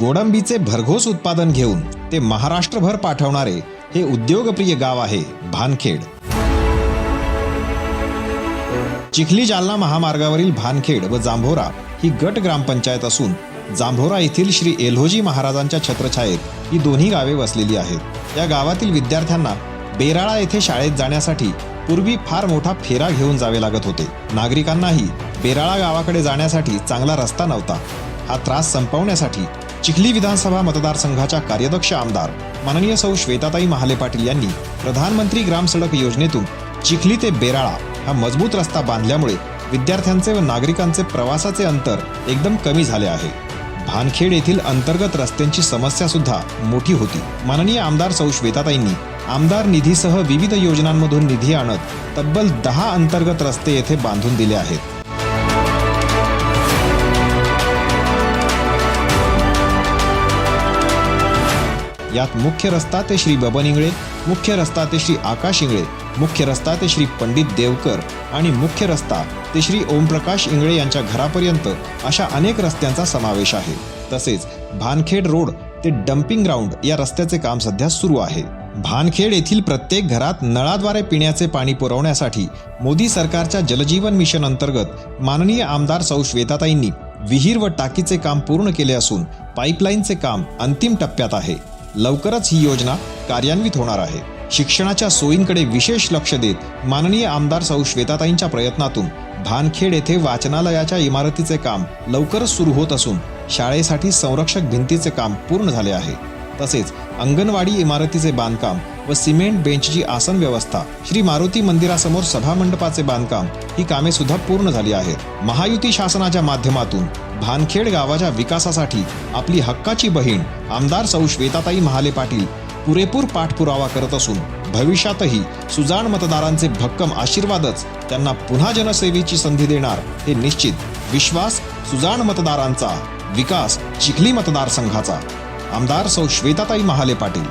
गोडंबीचे भरघोस उत्पादन घेऊन ते महाराष्ट्रभर पाठवणारे हे उद्योगप्रिय गाव आहे भानखेड. चिखली जालना महामार्गावरील भानखेड व जांभोरा ही गट ग्रामपंचायत असून जांभोरा येथील श्री एल्होजी महाराजांच्या छत्रछायेत ही दोन्ही गावे वसलेली आहेत. या गावातील विद्यार्थ्यांना बेराळा येथे शाळेत जाण्यासाठी पूर्वी फार मोठा फेरा घेऊन जावे लागत होते. नागरिकांनाही बेराळा गावाकडे जाण्यासाठी चांगला रस्ता नव्हता. हा त्रास संपवण्यासाठी चिखली विधानसभा मतदारसंघाच्या कार्यदक्ष आमदार माननीय सौ श्वेताताई महाले पाटील यांनी प्रधानमंत्री ग्राम सडक योजनेतून चिखली ते बेराळा हा मजबूत रस्ता बांधल्यामुळे विद्यार्थ्यांचे व नागरिकांचे प्रवासाचे अंतर एकदम कमी झाले आहे. भानखेड येथील अंतर्गत रस्त्यांची समस्या सुद्धा मोठी होती. माननीय आमदार सौ श्वेताताईंनी आमदार निधीसह विविध योजनांमधून निधी आणत तब्बल दहा अंतर्गत रस्ते येथे बांधून दिले आहेत. यात मुख्य रस्ता ते श्री बबन इंगळे मुख्य रस्ता ते श्री आकाश इंगळे मुख्य रस्ता ते श्री पंडित देवकर आणि मुख्य रस्ता ते श्री ओमप्रकाश इंगळे यांच्या घरापर्यंत अशा अनेक रस्त्यांचा समावेश आहे. तसेच भानखेड रोड ते डम्पिंग ग्राउंड या रस्त्याचे काम सध्या सुरू आहे. भानखेड येथील प्रत्येक घरात नळाद्वारे पिण्याचे पाणी पुरवण्यासाठी मोदी सरकारच्या जलजीवन मिशन अंतर्गत माननीय आमदार सौ श्वेताताईंनी विहीर व टाकीचे काम पूर्ण केले असून पाईपलाईनचे काम अंतिम टप्प्यात आहे. लवकरच ही योजना कार्यान्वित होणार आहे. शिक्षणाच्या सोयींकडे विशेष लक्ष देत माननीय आमदार सौ. श्वेताताईंच्या प्रयत्नातून भानखेड येथे वाचनालयाच्या इमारतीचे काम लवकरच सुरू होत असून शाळेसाठी संरक्षक भिंतीचे काम पूर्ण झाले आहे. तसेच अंगणवाडी इमारतीचे बांधकाम व सिमेंट बेंचची आसन व्यवस्था श्री मारुती मंदिरासमोर सभामंडपाचे बांधकाम ही कामे सुद्धा पूर्ण झाली आहेत. महायुती शासनाच्या माध्यमातून भानखेड गावाच्या विकासासाठी आपली हक्काची बहीण आमदार सौ. श्वेताताई महाले पाटील पुरेपूर पाठपुरावा करत असून भविष्यातही सुजाण मतदारांचे भक्कम आशीर्वादच त्यांना पुन्हा जनसेवेची संधी देणार हे निश्चित विश्वास सुजाण मतदारांचा विकास चिखली मतदारसंघाचा. आमदार सौ. श्वेताताई महाले पाटील